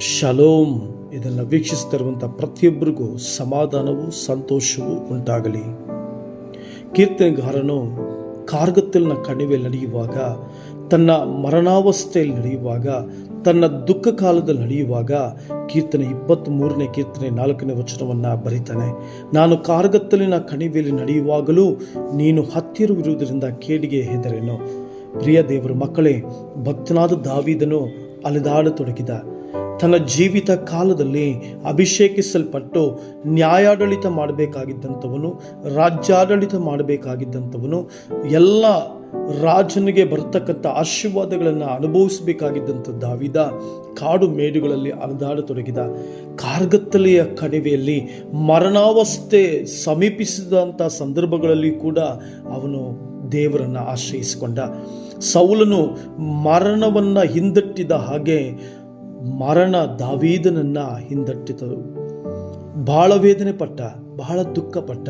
Shalom, ಇದನ್ನು ವೀಕ್ಷಿಸ್ತಿರುವಂಥ ಪ್ರತಿಯೊಬ್ಬರಿಗೂ ಸಮಾಧಾನವು ಸಂತೋಷವೂ ಉಂಟಾಗಲಿ. ಕೀರ್ತನೆಗಾರನು ಕಾರ್ಗತ್ತಲಿನ ಕಣಿವೆ ನಡೆಯುವಾಗ, ತನ್ನ ಮರಣಾವಸ್ಥೆಯಲ್ಲಿ ನಡೆಯುವಾಗ, ತನ್ನ ದುಃಖ ಕಾಲದಲ್ಲಿ ನಡೆಯುವಾಗ ಕೀರ್ತನೆ ಇಪ್ಪತ್ತ್ಮೂರನೇ ಕೀರ್ತನೆ ನಾಲ್ಕನೇ ವಚನವನ್ನು ಬರೀತಾನೆ. ನಾನು ಕಾರ್ಗತ್ತಲಿನ ಕಣಿವೆಯಲ್ಲಿ ನಡೆಯುವಾಗಲೂ ನೀನು ಹತ್ತಿರವಿರುವುದರಿಂದ ಕೇಡಿಗೆ ಹೆದರೇನು? ಪ್ರಿಯ ದೇವರ ಮಕ್ಕಳೇ, ಭಕ್ತನಾದ ದಾವಿದನು ಅಲೆದಾಡತೊಡಗಿದ ತನ್ನ ಜೀವಿತ ಕಾಲದಲ್ಲಿ ಅಭಿಷೇಕಿಸಲ್ಪಟ್ಟು ನ್ಯಾಯಾಡಳಿತ ಮಾಡಬೇಕಾಗಿದ್ದಂಥವನು, ರಾಜ್ಯಾಡಳಿತ ಮಾಡಬೇಕಾಗಿದ್ದಂಥವನು, ಎಲ್ಲ ರಾಜನಿಗೆ ಬರ್ತಕ್ಕಂಥ ಆಶೀರ್ವಾದಗಳನ್ನು ಅನುಭವಿಸಬೇಕಾಗಿದ್ದಂಥ ದಾವಿದ ಕಾಡು ಮೇಡುಗಳಲ್ಲಿ ಅಲೆದಾಡತೊಡಗಿದ ಕಾರ್ಗತ್ತಲೆಯ ಕಣಿವೆಯಲ್ಲಿ ಮರಣಾವಸ್ಥೆ ಸಮೀಪಿಸಿದಂಥ ಸಂದರ್ಭಗಳಲ್ಲಿ ಕೂಡ ಅವನು ದೇವರನ್ನು ಆಶ್ರಯಿಸಿಕೊಂಡ. ಸೌಲನು ಮರಣವನ್ನು ಹಿಂದಟ್ಟಿದ ಹಾಗೆ ಮರಣ ದಾವೀದನನ್ನ ಹಿಂದಟ್ಟಿತರು. ಬಹಳ ವೇದನೆ ಪಟ್ಟ ಬಹಳ ದುಃಖ ಪಟ್ಟ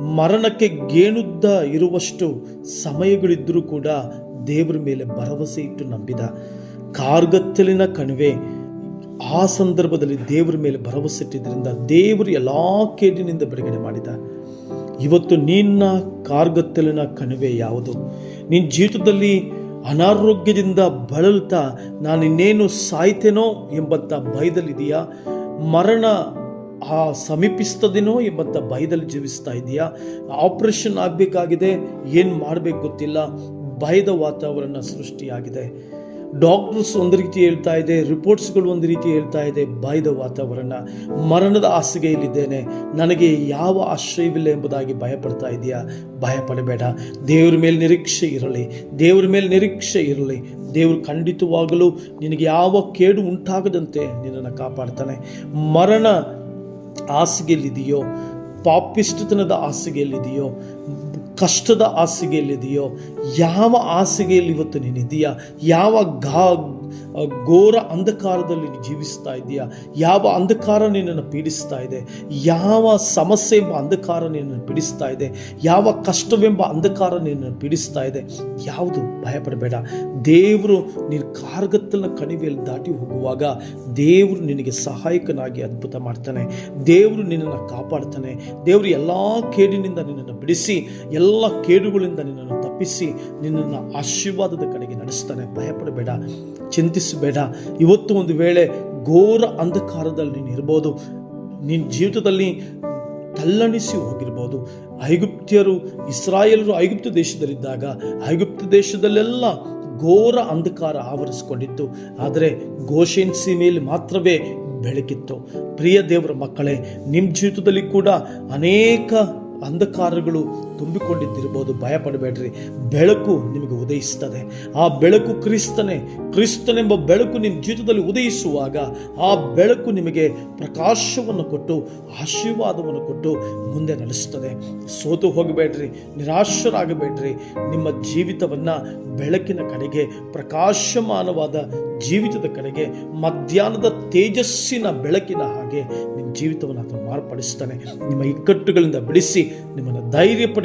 ಮರಣಕ್ಕೆ ಗೇಣುದ್ದ ಇರುವಷ್ಟು ಸಮಯಗಳಿದ್ದರೂ ಕೂಡ ದೇವರ ಮೇಲೆ ಭರವಸೆ ಇಟ್ಟು ನಂಬಿದ. ಕಾರ್ಗತ್ತಲಿನ ಕಣಿವೆ, ಆ ಸಂದರ್ಭದಲ್ಲಿ ದೇವರ ಮೇಲೆ ಭರವಸೆ ಇಟ್ಟಿದ್ದರಿಂದ ದೇವರು ಎಲ್ಲ ಕೇಡಿನಿಂದ ಬಿಡುಗಡೆ ಮಾಡಿದ. ಇವತ್ತು ನಿನ್ನ ಕಾರ್ಗತ್ತಲಿನ ಕಣಿವೆ ಯಾವುದು? ನಿನ್ನ ಜೀವಿತದಲ್ಲಿ ಅನಾರೋಗ್ಯದಿಂದ ಬಳಲ್ತಾ ನಾನು ಇನ್ನೇನು ಸಾಯ್ತೇನೋ ಎಂಬಂಥ ಭಯದಲ್ಲಿದೆಯಾ ಮರಣ, ಆ, ಸಮೀಪಿಸ್ತದೇನೋ ಎಂಬಂತ ಭಯದಲ್ಲಿ ಜೀವಿಸ್ತಾ ಇದೆಯಾ? ಆಪರೇಷನ್ ಆಗಬೇಕಾಗಿದೆ, ಏನು ಮಾಡಬೇಕು ಗೊತ್ತಿಲ್ಲ. ಭಯದ ವಾತಾವರಣ ಸೃಷ್ಟಿಯಾಗಿದೆ. ಡಾಕ್ಟರ್ಸ್ ಒಂದು ರೀತಿ ಹೇಳ್ತಾ ಇದೆ, ರಿಪೋರ್ಟ್ಸ್ಗಳು ಒಂದು ರೀತಿ ಹೇಳ್ತಾ ಇದೆ ಭಯದ ವಾತಾವರಣ, ಮರಣದ ಹಾಸಿಗೆಯಲ್ಲಿದ್ದೇನೆ ನನಗೆ ಯಾವ ಆಶ್ರಯವಿಲ್ಲ ಎಂಬುದಾಗಿ ಭಯಪಡ್ತಾ ಇದೆಯಾ? ಭಯಪಡಬೇಡ. ದೇವ್ರ ಮೇಲೆ ನಿರೀಕ್ಷೆ ಇರಲಿ, ದೇವ್ರ ಮೇಲೆ ನಿರೀಕ್ಷೆ ಇರಲಿ. ದೇವರು ಖಂಡಿತವಾಗಲೂ ನಿನಗೆ ಯಾವ ಕೇಡು ಉಂಟಾಗದಂತೆ ನಿನ್ನನ್ನು ಕಾಪಾಡ್ತಾನೆ. ಮರಣ ಹಾಸಿಗೆಯಲ್ಲಿದೆಯೋ ಪಾಪಿಷ್ಟತನದ ಹಾಸಿಗೆಯಲ್ಲಿದೆಯೋ ಕಷ್ಟದ ಹಾಸಿಗೆಯಲ್ಲಿದೆಯೋ, ಯಾವ ಹಾಸಿಗೆಯಲ್ಲಿ ಇವತ್ತು ನೀನಿದೆಯಾ ಯಾವ ಗಾ ಘೋರ ಅಂಧಕಾರದಲ್ಲಿ ನೀನು ಜೀವಿಸ್ತಾ ಇದೆಯಾ ಯಾವ ಅಂಧಕಾರ ನಿನ್ನನ್ನು ಪೀಡಿಸ್ತಾ ಇದೆ? ಯಾವ ಸಮಸ್ಯೆ ಎಂಬ ಅಂಧಕಾರ ನಿನ್ನನ್ನು ಪೀಡಿಸ್ತಾ ಇದೆ? ಯಾವ ಕಷ್ಟವೆಂಬ ಅಂಧಕಾರ ನಿನ್ನನ್ನು ಪೀಡಿಸ್ತಾ ಇದೆ? ಯಾವುದು ಭಯಪಡಬೇಡ. ದೇವರು ನೀನು ಕಾರ್ಗತ್ತಲಿನ ಕಣಿವೆಯಲ್ಲಿ ದಾಟಿ ಹೋಗುವಾಗ ದೇವರು ನಿನಗೆ ಸಹಾಯಕನಾಗಿ ಅದ್ಭುತ ಮಾಡ್ತಾನೆ. ದೇವರು ನಿನ್ನನ್ನು ಕಾಪಾಡ್ತಾನೆ. ದೇವರು ಎಲ್ಲ ಕೇಡಿನಿಂದ ನಿನ್ನನ್ನು ಬಿಡಿಸಿ ಎಲ್ಲ ಕೇಡುಗಳಿಂದ ನಿನ್ನನ್ನು ತಪ್ಪಿಸಿ ನಿನ್ನನ್ನು ಆಶೀರ್ವಾದದ ಕಡೆಗೆ ನಡೆಸ್ತಾನೆ. ಭಯಪಡಬೇಡ, ಚಿಂತಿಸಬೇಡ. ಇವತ್ತು ಒಂದು ವೇಳೆ ಘೋರ ಅಂಧಕಾರದಲ್ಲಿ ನೀನು ಇರ್ಬೋದು, ನಿನ್ನ ಜೀವಿತದಲ್ಲಿ ತಲ್ಲಣಿಸಿ ಹೋಗಿರ್ಬೋದು. ಐಗುಪ್ತ್ಯರು, ಇಸ್ರಾಯೇಲರು ಐಗುಪ್ತ ದೇಶದಲ್ಲಿದ್ದಾಗ ಐಗುಪ್ತ ದೇಶದಲ್ಲೆಲ್ಲ ಘೋರ ಅಂಧಕಾರ ಆವರಿಸಿಕೊಂಡಿತ್ತು. ಆದರೆ ಗೋಶೇನ್ ಸೀಮೆಯಲ್ಲಿ ಮಾತ್ರವೇ ಬೆಳಕಿತ್ತು. ಪ್ರಿಯ ದೇವರ ಮಕ್ಕಳೇ ನಿಮ್ಮ ಜೀವಿತದಲ್ಲಿ ಕೂಡ ಅನೇಕ ಅಂಧಕಾರಗಳು ತುಂಬಿಕೊಂಡಿದ್ದಿರ್ಬೋದು ಭಯಪಡಬೇಡ್ರಿ. ಬೆಳಕು ನಿಮಗೆ ಉದಯಿಸ್ತದೆ ಆ ಬೆಳಕು ಕ್ರಿಸ್ತನೇ, ಕ್ರಿಸ್ತನೆಂಬ ಬೆಳಕು ನಿಮ್ಮ ಜೀವಿತದಲ್ಲಿ ಉದಯಿಸುವಾಗ ಆ ಬೆಳಕು ನಿಮಗೆ ಪ್ರಕಾಶವನ್ನು ಕೊಟ್ಟು, ಆಶೀರ್ವಾದವನ್ನು ಕೊಟ್ಟು ಮುಂದೆ ನಡೆಸ್ತದೆ ಸೋತು ಹೋಗಬೇಡ್ರಿ. ನಿರಾಶರಾಗಬೇಡ್ರಿ. ನಿಮ್ಮ ಜೀವಿತವನ್ನು ಬೆಳಕಿನ ಕಡೆಗೆ, ಪ್ರಕಾಶಮಾನವಾದ ಜೀವಿತದ ಕಡೆಗೆ, ಮಧ್ಯಾಹ್ನದ ತೇಜಸ್ಸಿನ ಬೆಳಕಿನ ಹಾಗೆ ನಿಮ್ಮ ಜೀವಿತವನ್ನು ಆತನು ಮಾರ್ಪಡಿಸ್ತಾನೆ ನಿಮ್ಮ ಇಕ್ಕಟ್ಟುಗಳಿಂದ ಬಿಡಿಸಿ, ನಿಮ್ಮನ್ನು ಧೈರ್ಯಪಡಿಸಿ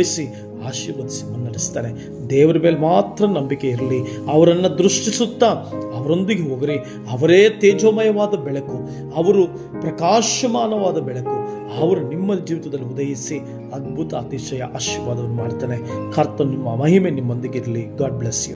ಆಶೀರ್ವದಿಸಿ ಮುನ್ನಡೆಸ್ತಾನೆ ದೇವರ ಮೇಲೆ ಮಾತ್ರ ನಂಬಿಕೆ ಇರಲಿ. ಅವರನ್ನು ದೃಷ್ಟಿಸುತ್ತಾ ಅವರೊಂದಿಗೆ ಹೋಗ್ರಿ. ಅವರೇ ತೇಜೋಮಯವಾದ ಬೆಳಕು. ಅವರು ಪ್ರಕಾಶಮಾನವಾದ ಬೆಳಕು. ಅವರು ನಿಮ್ಮ ಜೀವಿತದಲ್ಲಿ ಉದಯಿಸಿ ಅದ್ಭುತ ಅತಿಶಯ ಆಶೀರ್ವಾದವನ್ನು ಮಾಡ್ತಾನೆ. ಕರ್ತ ನಿಮ್ಮ ಮಹಿಮೆ ನಿಮ್ಮೊಂದಿಗೆ ಇರಲಿ. God bless